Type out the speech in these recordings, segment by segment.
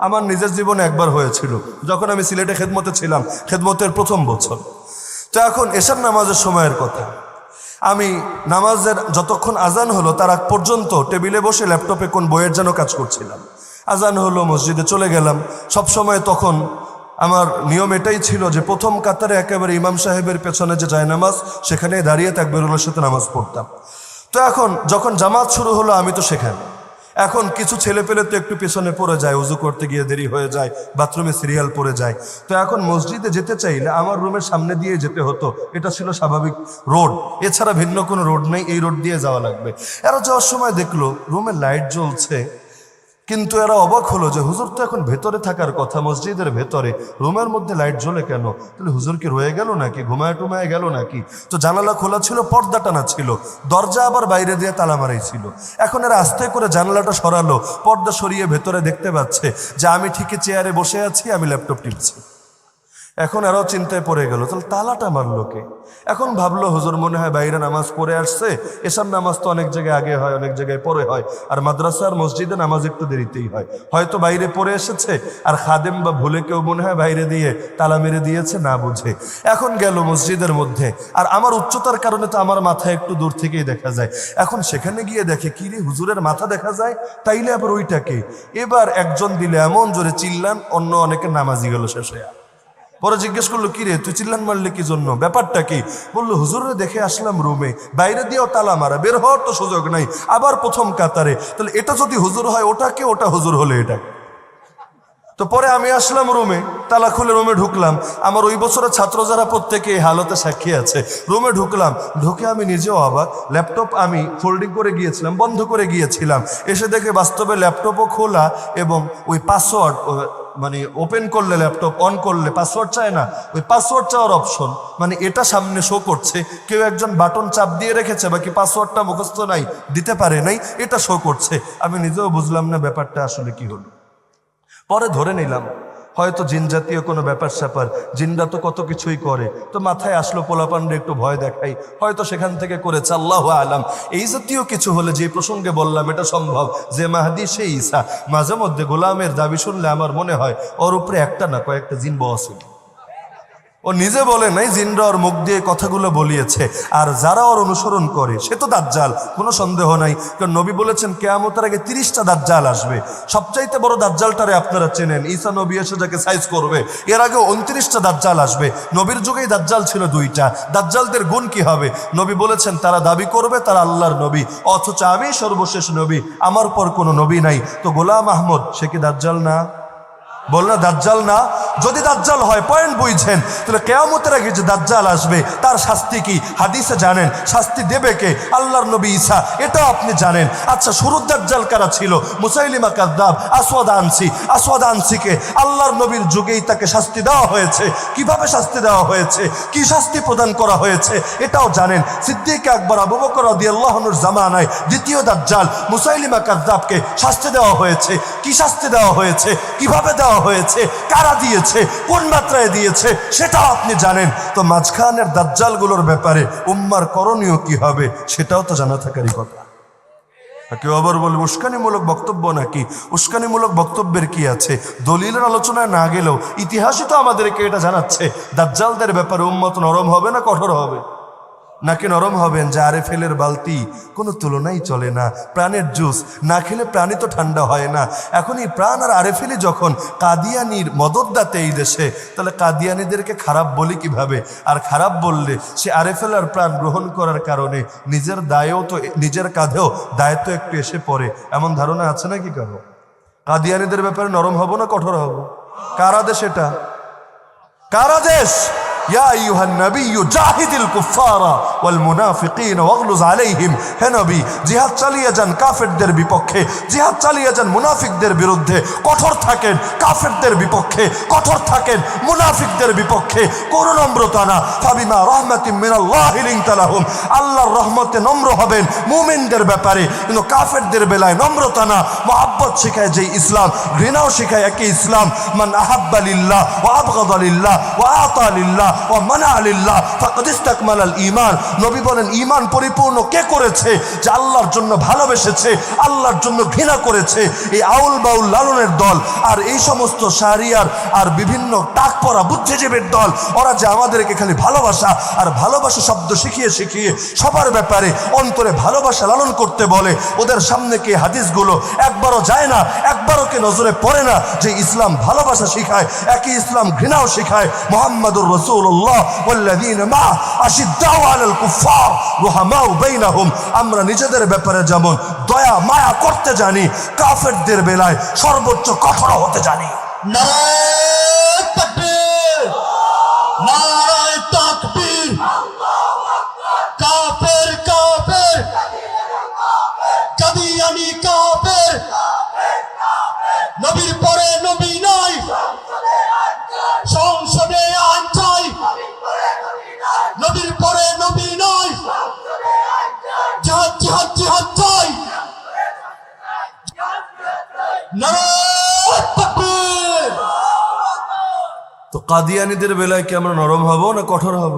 আমার নিজের জীবনে একবার হয়েছিল, যখন আমি সিলেটে খেদমতে ছিলাম, খেদমতের প্রথম বছর। তো এখন এসার নামাজের সময়ের কথা। আমি নামাজের যতক্ষণ আজান হলো, তার আগ পর্যন্ত টেবিলে বসে ল্যাপটপে কোন বইয়ের যেন কাজ করছিলাম। আজান হলো, মসজিদে চলে গেলাম। সব সময় তখন আমার নিয়ম এটাই ছিল যে প্রথম কাতারে একেবারে ইমাম সাহেবের পেছনে যে যায় নামাজ সেখানে দাঁড়িয়ে তাকবিরুল্লার সাথে নামাজ পড়তাম। তো এখন যখন জামাত শুরু হলো, আমি তো সেখানে। এখন কিছু ছেলে পেলে তো একটু পেছনে পড়ে যায়, উজু করতে গিয়ে দেরি হয়ে যায়, বাথরুমে সিরিয়াল পড়ে যায়। তো এখন মসজিদে যেতে চাইলে আমার রুমের সামনে দিয়ে যেতে হতো। এটা ছিল স্বাভাবিক রোড। এছাড়া ভিন্ন কোনো রোড নেই, এই রোড দিয়ে যাওয়া লাগবে। এরা যাওয়ার সময় দেখল রুমে লাইট জ্বলছে। কিন্তু এরা অবাক হলো যে হুজুর তো এখন ভেতরে থাকার কথা, মসজিদের ভেতরে। রুমের মধ্যে লাইট জ্বলে কেন? তাহলে হুজুর কি রয়ে গেল নাকি? ঘুমায় টুমায় গেল নাকি? তো জানালা খোলা ছিল, পর্দা টানা ছিল। দরজা আবার বাইরে দিয়ে তালা মারাই ছিল। এখন এরা আস্তে করে জানালাটা সরালো, পর্দা সরিয়ে ভেতরে দেখতে পাচ্ছে যে আমি ঠিকই চেয়ারে বসে আছি, আমি ল্যাপটপ টিপছি। এখন আরও চিন্তায় পড়ে গেল, তাহলে তালাটা মারলো কে? এখন ভাবলো, হুজুর মনে হয় বাইরে নামাজ পড়ে আসছে এসব নামাজ তো অনেক জায়গায় আগে হয়, অনেক জায়গায় পরে হয়, আর মাদ্রাসা আর মসজিদে নামাজ একটু দেরিতেই হয়। হয়তো বাইরে পড়ে এসেছে, আর খাদেম বা ভুলে কেউ মনে হয় বাইরে দিয়ে তালা মেরে দিয়েছে, না বুঝে। এখন গেল মসজিদের মধ্যে, আর আমার উচ্চতার কারণে তো আমার মাথা একটু দূর থেকেই দেখা যায়। এখন সেখানে গিয়ে দেখে, কি রে, হুজুরের মাথা দেখা যায়? তাইলে আবার ওইটাকে এবার একজন দিলে এমন জোরে চিল্লান, অন্য অনেকের নামাজি গেল শেষে। পরে জিজ্ঞেস করল, কি রে, তুই চিল্লান মারলে কি জন্য? ব্যাপারটা কি? বলল, হুজুরে, দেখে আসলাম রুমে। বাইরে দিয়েও তালা মারা, বের হওয়ার তো সুযোগ নাই, আবার প্রথম কাতারে। তাহলে এটা যদি হুজুর হয় ওটাকে ওটা হুজুর হলে এটা? তো পরে আমি আসলাম রুমে, তালা খুলে রুমে ঢুকলাম। আমার ওই বছরের ছাত্র যারা প্রত্যেকে এই হালতে সাক্ষী আছে, রুমে ঢুকলাম। ঢুকে আমি নিজেও অবাক, ল্যাপটপ আমি ফোল্ডিং করে গিয়েছিলাম, বন্ধ করে গিয়েছিলাম। এসে দেখে বাস্তবে ল্যাপটপও খোলা এবং ওই পাসওয়ার্ড মানে ওপেন করলে ল্যাপটপ অন করলে পাসওয়ার্ড চায় না, ওই পাসওয়ার্ড চাওয়ার অপশন মানে এটা সামনে শো করছে, কেউ একজন বাটন চাপ দিয়ে রেখেছে, বাকি পাসওয়ার্ডটা মুখস্থ নাই, দিতে পারে নাই, এটা শো করছে। আমি নিজেও বুঝলাম না ব্যাপারটা আসলে কি হলো। পরে ধরে নিলাম হয়তো জিন জাতীয় কোনো ব্যাপার স্যাপার। জিনরা তো কত কিছুই করে। তো মাথায় আসলো পোলাপান্ডে একটু ভয় দেখাই। হয়তো সেখান থেকে করেছে, আল্লাহ আলাম। এই জাতীয় কিছু হলে যে প্রসঙ্গে বললাম, এটা সম্ভব। যে মাহাদি, সে ইসা মাঝে মধ্যে গোলামের দাবি শুনলে আমার মনে হয়, ওর উপরে একটা না কয়েকটা জিন বসিল ও নিজে বলে নাই, জিনরা ওর মুখ দিয়ে কথাগুলো বলিয়েছে। আর যারা ওর অনুসরণ করে, সে তো দাজ্জাল, কোনো সন্দেহ নাই। কারণ নবী বলেছেন, কেয়ামতের আগে তিরিশটা দাজ্জাল আসবে। সবচাইতে বড় দাজ্জালটারে আপনারা চেনেন, ঈসা নবী এসে যাকে সাইজ করবে, এর আগে উনত্রিশটা দাজ্জাল আসবে। নবীর যুগেই দাজ্জাল ছিল দুইটা। দাজ্জালদের গুণ কি হবে? নবী বলেছেন, তারা দাবি করবে, তারা আল্লাহর নবী। অথচ আমি সর্বশেষ নবী, আমার পর কোনো নবী নাই। তো গোলাম আহমদ, সে কি দাজ্জাল না? বলল দাজ্জাল না। যদি দাজ্জাল হয় পয়েন্ট বুঝছেন তাহলে কেয়ামতের আগে যে দাজ্জাল আসবে, তার শাস্তি কি? হাদিসে জানেন, শাস্তি দেবে কে? আল্লাহর নবী ঈসা। এটাও আপনি জানেন। আচ্ছা শুরুর দাজ্জাল কারা ছিল? মুসাইলিমা কাদ্দাব, আসওয়াদ আনসি। আসওয়াদ আনসিকে আল্লাহর নবীর যুগেই তাকে শাস্তি দেওয়া হয়েছে। কীভাবে শাস্তি দেওয়া হয়েছে? কি শাস্তি প্রদান করা হয়েছে? এটাও জানেন। সিদ্দিক আকবর, আবু বকর রাদিয়াল্লাহুর জামানায় দ্বিতীয় দাজ্জাল মুসাইলিমা কাদ্দাবকে শাস্তি দেওয়া হয়েছে। কি শাস্তি দেওয়া হয়েছে? কীভাবে দেওয়া হয়েছে? কারা দিয়েছে? কোন মাত্রায় দিয়েছে? সেটাও আপনি জানেন। তো মাঝখানের দাজ্জালগুলোর ব্যাপারে উম্মার করণীয় কি হবে, সেটাও তো জানা থাকারই কথা। কেউ আবার বলবে, উস্কানিমূলক বক্তব্য নাকি? উস্কানিমূলক বক্তব্যের কি আছে? দলিলের আলোচনায় না গেলেও ইতিহাসই তো আমাদেরকে এটা জানাচ্ছে। দাজ্জালদের ব্যাপারে উম্মত নরম হবে না কঠোর হবে? নাকি নরম হবেন যে আরে ফেলের বালতি? কোনো তুলনাই চলে না। প্রাণের জুস, না খেলে প্রাণী তো ঠান্ডা হয় না। এখন এই প্রাণ আর আরে ফেলি যখন কাদিয়ানির মদতদাতে এই দেশে, তাহলে কাদিয়ানিদেরকে খারাপ বলি কীভাবে? আর খারাপ বললে সে আরে ফেলার প্রাণ গ্রহণ করার কারণে নিজের দায়েও তো, নিজের কাঁধেও দায়িত্ব একটু এসে পড়ে। এমন ধারণা আছে নাকি কারও? কাদিয়ানিদের ব্যাপারে নরম হব না কঠোর হব? কারা দেশ এটা? কারা দেশ? ইয়া ইউহান নবী জাহিদুল কুফারা ওয়াল মুনাফিকিন ওয়াগলুজ আলাইহিম। জিহাদ চালিয়ে যান কাফেরদের বিপক্ষে। জিহাদ চালিয়ে যান মুনাফিকদের বিরুদ্ধে। কঠোর থাকেন কাফেরদের বিপক্ষে। কঠোর থাকেন মুনাফিকদের বিপক্ষে। কোনো নম্রতা না। ফাবিমা রহমাতিম মিনাল্লাহ আল্লাহর রহমতে নম্র হবেন মুমিনদের ব্যাপারে। কিন্তু কাফেরদের বেলায় নম্রতা না। মহাব্বত যে ইসলাম, ঘৃণাও শিখায় একই ইসলাম। মান আহাব্বালিল্লাহ ও আবগাদালিল্লাহ ও বুদ্ধিজীবীর দল, ওরা যে আমাদেরকে খালি ভালোবাসা আর ভালোবাসা শব্দ শিখিয়ে শিখিয়ে সবার ব্যাপারে অন্তরে ভালোবাসা লালন করতে বলে, ওদের সামনে কি হাদিসগুলো একবারও যায় না, একবারও কে নজরে পড়ে না যে ইসলাম ভালোবাসা শিখায়, একই ইসলাম ঘৃণাও শিখায়, মোহাম্মদুর রসুল্লাহ ওয়াল্লাযীনা মা আশিদ্দাউ আলাল কুফার রুহামাউ বাইনাহুম। আমরা নিজেদের ব্যাপারে যেমন দয়া, মায়া করতে জানি, কাফেরদের বেলায় সর্বোচ্চ কঠোর হতে জানি। নারায় কাদিয়ানিদের বেলায় কি আমরা নরম হব না কঠোর হব?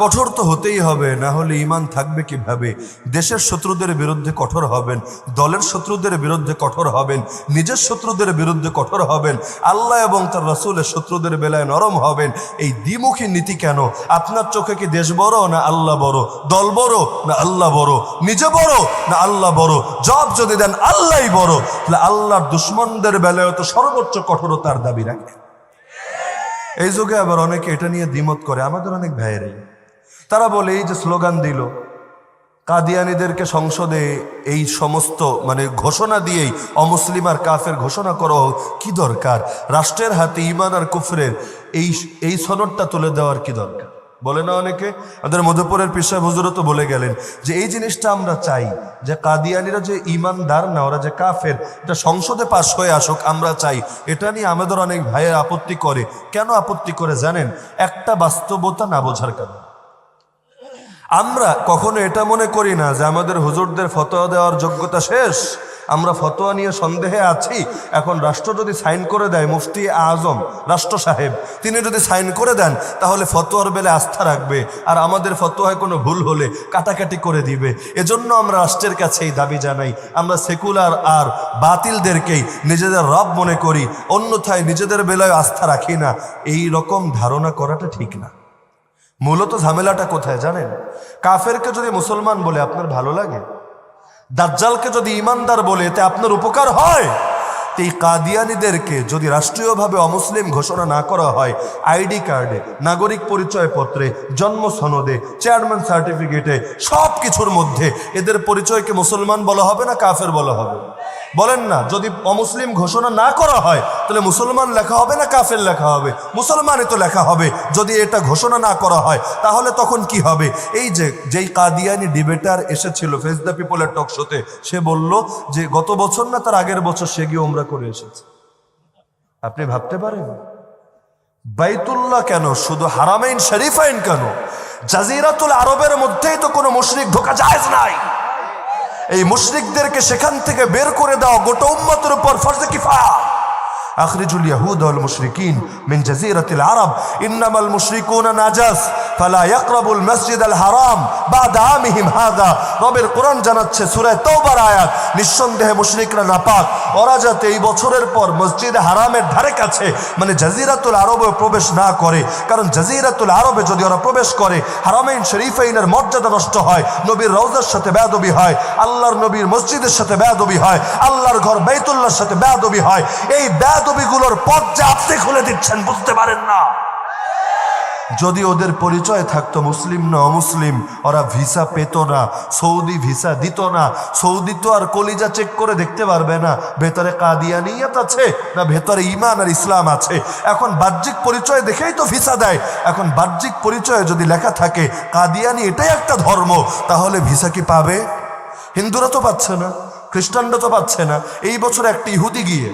কঠোর তো হতেই হবে, না হলে ইমান থাকবে কীভাবে? দেশের শত্রুদের বিরুদ্ধে কঠোর হবেন, দলের শত্রুদের বিরুদ্ধে কঠোর হবেন, নিজের শত্রুদের বিরুদ্ধে কঠোর হবেন, আল্লাহ এবং তার রসুলের শত্রুদের বেলায় নরম হবেন, এই দ্বিমুখী নীতি কেন? আপনার চোখে কি দেশ বড়, না আল্লাহ বড়? দল বড়, না আল্লাহ বড়? নিজে বড়, না আল্লাহ বড়? জব যদি দেন, আল্লাহই বড়, তাহলে আল্লাহর দুশ্মনদের বেলায় তো সর্বোচ্চ কঠোরতার দাবি রাখেন। এই যুগে আবার অনেকে এটা নিয়ে দ্বিমত করে, আমাদের অনেক ভাইয়েরাই তারা বলে, এই যে স্লোগান দিল, কাদিয়ানিদেরকে সংসদে এই সমস্ত মানে ঘোষণা দিয়েই অমুসলিম আর কাফের ঘোষণা করো কি দরকার? রাষ্ট্রের হাতে ইমান আর কুফরের, এই এই সনদটা তুলে দেওয়ার কি দরকার? বলে না অনেকে? আমাদের মধুপুরের পিসায় হুজুরও বলে গেলেন যে এই জিনিসটা আমরা চাই, যে কাদিয়ানিরা যে ইমানদার না, ওরা যে কাফের, এটা সংসদে পাশ হয়ে আসুক, আমরা চাই। এটা নিয়ে আমাদের অনেক ভাইয়ের আপত্তি করে। কেন আপত্তি করে জানেন? একটা বাস্তবতা না বোঝার কারণে। আমরা কখনো এটা মনে করি না যে আমাদের হুজুরদের ফতোয়া দেওয়ার যোগ্যতা শেষ। আমরা ফতোয়া নিয়ে সন্দেহে আছি। এখন রাষ্ট্র যদি সাইন করে দেয়, মুফতি আজম, রাষ্ট্র সাহেব, তিনি যদি সাইন করে দেন, তাহলে ফতোয়ার বেলে আস্থা রাখবে। আর আমাদের ফতোয়ায় কোনো ভুল হলে কাটাকাটি করে দিবে। এজন্য আমরা রাষ্ট্রের কাছে এই দাবি জানাই। আমরা সেকুলার আর বাতিলদেরকেই নিজেদের রব মনে করি। অন্যথায় নিজেদের বেলায় আস্থা রাখি না। এই রকম ধারণা করাটা ঠিক না। মূলত ঝামেলাটা কোথায় জানেন? কাফেরকে যদি মুসলমান বলে আপনার ভালো লাগে, দাজ্জালকে যদি ইমানদার বলে এতে আপনার উপকার হয় এই কাদিয়ানিদেরকে যদি রাষ্ট্রীয়ভাবে অমুসলিম ঘোষণা না করা হয়, আইডি কার্ডে, নাগরিক পরিচয়পত্রে, জন্ম সনদে, চেয়ারম্যান সার্টিফিকেটে সব কিছুর মধ্যে এদের পরিচয়কে মুসলমান বলা হবে না কাফের বলা হবে? বলেন না, যদি অমুসলিম ঘোষণা না করা হয় তাহলে মুসলমান লেখা হবে না কাফের লেখা হবে? মুসলমানই তো লেখা হবে। যদি এটা ঘোষণা না করা হয়, তাহলে তখন কি হবে? এই যে, যেই কাদিয়ানি ডিবেটার এসেছিল ফেস দ্য পিপলের টক শোতে সে বলল যে, গত বছর না, তার আগের বছর সে গিয়ে ওমরা করে এসেছে। আপনি ভাবতে পারেন? বাইতুল্লাহ কেন? শুধু হারামাইন, শরীফাইন কেন? জাজিরাতুল আরবের মধ্যেই তো কোনো মুশরিক ঢোকা যায় নাই। এই মুশরিকদেরকে সেখান থেকে বের করে দাও গোটা উম্মতের উপর ফরজে আখরিজুল ইয়াহুদল মুশরিকিন মিন জাজিরাতিল আরব, ইন্নামাল মুশরিকুনা নাজাস, ফালা ইয়াকরাবুল মসজিদ আল হারাম বাদ আমিহিম হাদা। রবের কোরআন জানাচ্ছে সূরা তওবার আয়াত, নিঃসন্দেহে মুশরিকরা নাপাক। ওরা যাতে এই বছরের পর মসজিদ হারামের ধারে কাছে মানে জাজিরাতুল আরবে প্রবেশ না করে, কারণ জাজিরাতুল আরবে যদি ওরা প্রবেশ করে হারামাইন শরীফাইনের মর্যাদা নষ্ট হয়, নবীর রওজার সাথে বেয়াদবি হয়, আল্লাহর নবীর মসজিদের সাথে বেয়াদবি হয়, আল্লাহর ঘর বাইতুল্লাহর সাথে বেয়াদবি হয়, এই বেয়াদ বেয়াদবিগুলোর পথ যে আপনি খুলে দিচ্ছেন, বুঝতে পারেন না। যদি ওদের পরিচয় থাকতো মুসলিম না অমুসলিম, ওরা ভিসা পেত না, সৌদি ভিসা দিত না, সৌদি তো আর কলিজা চেক করে দেখতে পারবে না, ভেতরে কাদিয়ানিয়াত আছে না ভেতরে ইমান আর ইসলাম আছে। এখন বাহ্যিক পরিচয় দেখেই তো ভিসা দেয়। এখন বাহ্যিক পরিচয়ে যদি লেখা থাকে, কাদিয়ানি এটাই একটা ধর্ম, তাহলে ভিসা কি পাবে? হিন্দুরা তো পাচ্ছে না, খ্রিস্টানরা তো পাচ্ছে না। এই বছর একটা ইহুদি গিয়ে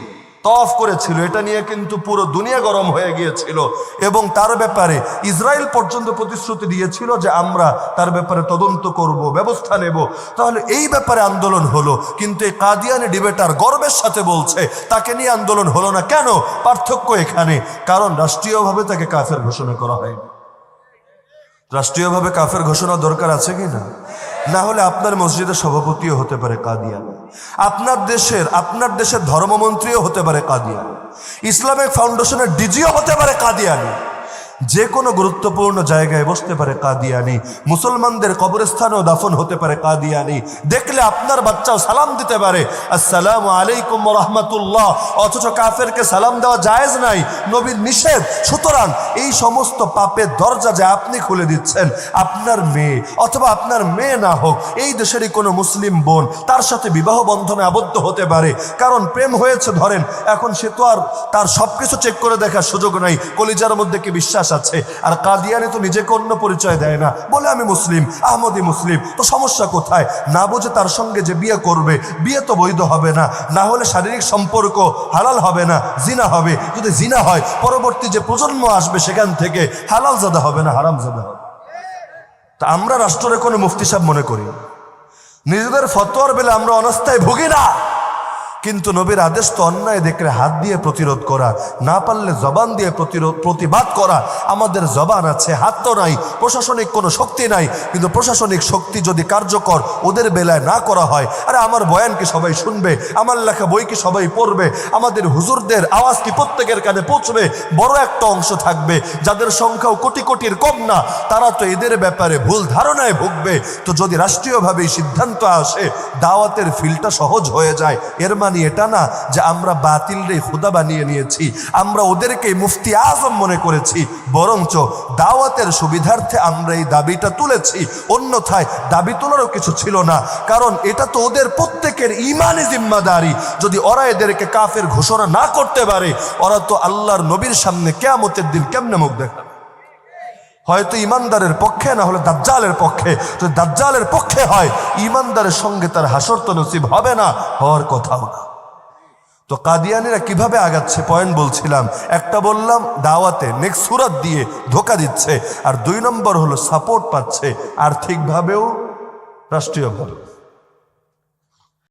তফ করেছিল। এটা নিয়ে কিন্তু পুরো দুনিয়া গরম হয়ে গিয়েছিল। এবং তার ব্যাপারে ইসরায়েল পর্যন্ত প্রতিশ্রুতি দিয়েছিল যে আমরা তার ব্যাপারে তদন্ত করব, ব্যবস্থা নেব। তাহলে এই ব্যাপারে আন্দোলন হলো। কিন্তু এই কাদিয়ানি ডিবেটার গর্বের সাথে বলছে, তাকে নিয়ে আন্দোলন হলো না। কেন? পার্থক্য এখানে। কারণ রাষ্ট্রীয়ভাবে তাকে কাফের ঘোষণা করা হয়নি। রাষ্ট্রীয়ভাবে কাফের ঘোষণা দরকার আছে কি না? না হলে আপনার মসজিদের সভাপতিও হতে পারে কাদিয়া। আপনার দেশের আপনার দেশের ধর্মমন্ত্রীও হতে পারে কাদিয়া। ইসলামিক ফাউন্ডেশনের ডিজিও হতে পারে কাদিয়ানি। যে কোনো গুরুত্বপূর্ণ জায়গায় বসতে পারে কাদিয়ানি। মুসলমানদের কবরস্থানেও দাফন হতে পারে কাদিয়ানি। দেখলে আপনার বাচ্চাও সালাম দিতে পারে। আসসালাম আলাইকুম রহমতুল্লাহ। অথচ কাফেরকে সালাম দেওয়া জায়েজ নাই। নবীর নিষেধ। সুতরাং এই সমস্ত পাপের দরজা যে আপনি খুলে দিচ্ছেন, আপনার মেয়ে অথবা আপনার মেয়ে না হোক, এই দেশেরই কোনো মুসলিম বোন তার সাথে বিবাহ বন্ধনে আবদ্ধ হতে পারে। কারণ প্রেম হয়েছে ধরেন, এখন সে তো আর তার সব কিছু চেক করে দেখার সুযোগ নাই। কলিজার মধ্যে কি বিশ্বাস আছে। আর কাদিয়ানি তো নিজেকে অন্য পরিচয় দেয় না। বলে, আমি মুসলিম আহমদি মুসলিম। তো সমস্যা কোথায়? না বুঝে তার সঙ্গে যে বিয়ে করবে, বিয়ে তো বৈধ হবে না। না হলে শারীরিক সম্পর্ক হালাল হবে না, জিনা হবে। যদি জিনা হয়, পরবর্তী যে প্রজন্ম আসবে সেখান থেকে হালাল জাদা হবে না, হারাম জাদা হবে। তা আমরা রাষ্ট্রের কোনো মুফতি সাহেব মনে করি। নিজেদের ফতোয়ার বেলা আমরা অনাস্থায় ভুগি না। কিন্তু নবীর আদেশ তো অন্যায় দেখলে হাত দিয়ে প্রতিরোধ করা, না পারলে জবান দিয়ে প্রতিরোধ, প্রতিবাদ করা। আমাদের জবান আছে, হাত তো নাই, প্রশাসনিক কোনো শক্তি নাই, কিন্তু প্রশাসনিক শক্তি যদি কার্যকর ওদের বেলায় না করা হয়, আরে আমার বয়ান কি সবাই শুনবে? আমার লেখা বই কি সবাই পড়বে? আমাদের হুজুরদের আওয়াজ কি প্রত্যেকের কানে পৌঁছবে? বড় একটা অংশ থাকবে, যাদের সংখ্যাও কোটি কোটির কম না, তারা তো এদের ব্যাপারে ভুল ধারণায় ভুগবে। তো যদি রাষ্ট্রীয়ভাবেই সিদ্ধান্ত আসে, দাওয়াতের ফিলটা সহজ হয়ে যায়, এর মানে এটা না যে আমরা বাতিল রে খুদা বানিয়ে নিয়েছি, আমরা ওদেরকে মুফতি আজম মনে করেছি, বরঞ্চ দাওয়াতের সুবিধার্থে আমরা এই দাবিটা তুলেছি, অন্যথায় দাবি তোলারও কিছু ছিল না। কারণ এটা তো ওদের প্রত্যেকের ইমানি জিম্মাদারি। যদি ওরা এদেরকে কাফের ঘোষণা না করতে পারে, ওরা তো আল্লাহর নবীর সামনে কেয়ামতের দিন কেমনে মুখ দেখা হয়তো ইমানদারের পক্ষে, না হলে দাজ্জালের পক্ষে। যদি দাজ্জালের পক্ষে হয়, ইমানদারের সঙ্গে তার হাসর তো নসিব হবে না, হওয়ার কথাও না। তো কাদিয়ানিরা কীভাবে আগাচ্ছে? পয়েন্ট বলছিলাম। একটা বললাম, দাওয়াতে নেক্সট সুরাত দিয়ে ধোকা দিচ্ছে। আর দুই নম্বর হলো সাপোর্ট পাচ্ছে আর্থিকভাবেও রাষ্ট্রীয়ভাবে।